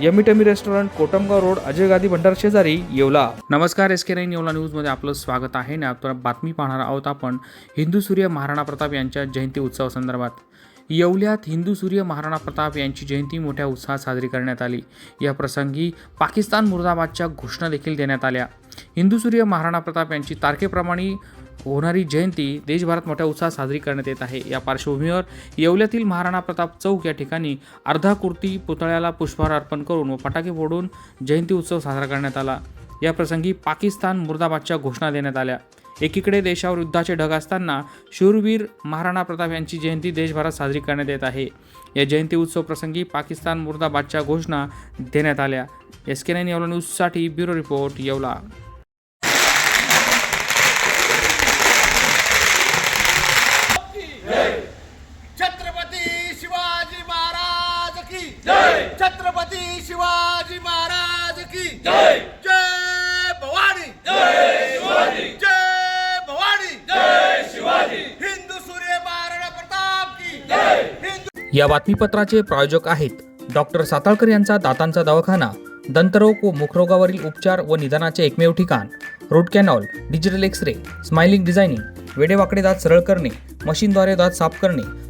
Yummy tummy restaurant Kotamgaon road Ajay गादी भंडार शेजारी येवला. नमस्कार एस के नाईन येवला न्यूजमध्ये आपलं स्वागत आहे. आणि आपण बातमी पाहणार आहोत आपण हिंदू सूर्य महाराणा प्रताप यांच्या जयंती उत्सव संदर्भात. येवल्यात हिंदू सूर्य महाराणा प्रताप यांची जयंती मोठ्या उत्साहात साजरी करण्यात आली. या प्रसंगी पाकिस्तान मुर्दाबादच्या घोषणा देखील देण्यात आल्या. हिंदू सूर्य महाराणा प्रताप यांची तारखेप्रमाणे होणारी जयंती देशभरात मोठ्या उत्साहात साजरी करण्यात येत आहे. या पार्श्वभूमीवर येवल्यातील महाराणा प्रताप चौक या ठिकाणी अर्धा कुर्ती पुतळ्याला पुष्पहार अर्पण करून व फटाके फोडून जयंती उत्सव साजरा करण्यात आला. या प्रसंगी पाकिस्तान मुर्दाबादच्या घोषणा देण्यात आल्या. एकीकडे देशावर युद्धाचे ढग असताना शूरवीर महाराणा प्रताप यांची जयंती देशभरात साजरी करण्यात येत आहे. या जयंती उत्सव प्रसंगी पाकिस्तान मुर्दाबादच्या घोषणा देण्यात आल्या. एस के नाईन येवला न्यूजसाठी ब्युरो रिपोर्ट येवला छत्रपती शिवाजी महाराज की जय! छत्रपती शिवाजी महाराज की। जय! जय भवानी। जय शिवाजी। जय भवानी। जय शिवाजी। हिंदू सूर्य महाराणा प्रताप की। जय! हिंदू या बातमीपत्राचे प्रायोजक आहेत डॉक्टर साताळकर यांचा दातांचा दवाखाना दंतरोग व मुखरोगावरील उपचार व निदानाचे एकमेव ठिकाण root canal digital X ray smiling designing वेडेवाकडे दात सरळ करणे मशीनद्वारे दात साफ करणे